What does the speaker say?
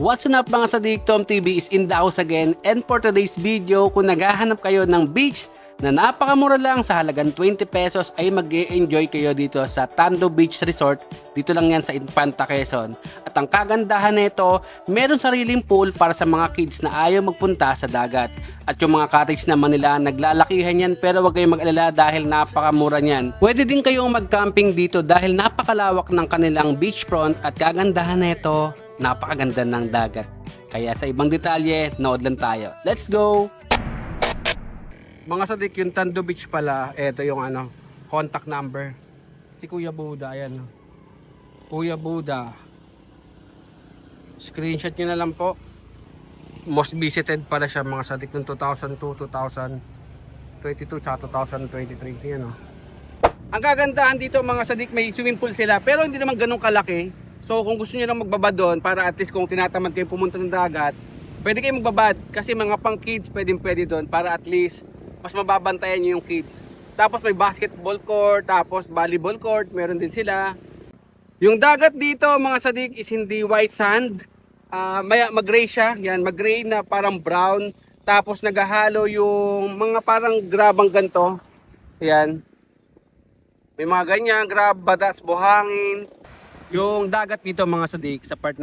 What's up mga sadik, Tom TV is in the house again and for today's video, kung naghahanap kayo ng beach na napakamura lang sa halagang 20 pesos ay mag enjoy kayo dito sa Tando Beach Resort. Dito lang yan sa Infanta Quezon. At ang kagandahan nito, meron sariling pool para sa mga kids na ayaw magpunta sa dagat. At yung mga cottage naman nila, naglalakihan yan pero wag kayong mag-alala dahil napakamura niyan. Pwede din kayong mag-camping dito dahil napakalawak ng kanilang beachfront at kagandahan nito, napakaganda ng dagat. Kaya sa ibang detalye, nood lang tayo. Let's go! Mga sadik, yung Tando Beach pala, eto yung ano, contact number. Si Kuya Buda, ayan. Kuya Buda. Screenshot nyo na lang po. Most visited pala siya mga sadik ng 2002, 2022, tsaka 2023. Yan oh. Ang kagandahan dito mga sadik, may swimming pool sila pero hindi naman ganun kalaki. So kung gusto niyo lang magbabad doon para at least kung tinatamad kayo pumunta ng dagat, pwede kayo magbabad kasi mga pang kids pwedeng pwede doon para at least mas mababantayan niyo yung kids. Tapos may basketball court, tapos volleyball court, meron din sila. Yung dagat dito mga sadik is hindi white sand. Ah, maya mag-gray siya, yan, mag-gray na parang brown. Tapos naghahalo yung mga parang grabang ganto. Yan. May mga ganyan, grab, badas, buhangin. Yung dagat dito mga sadik sa part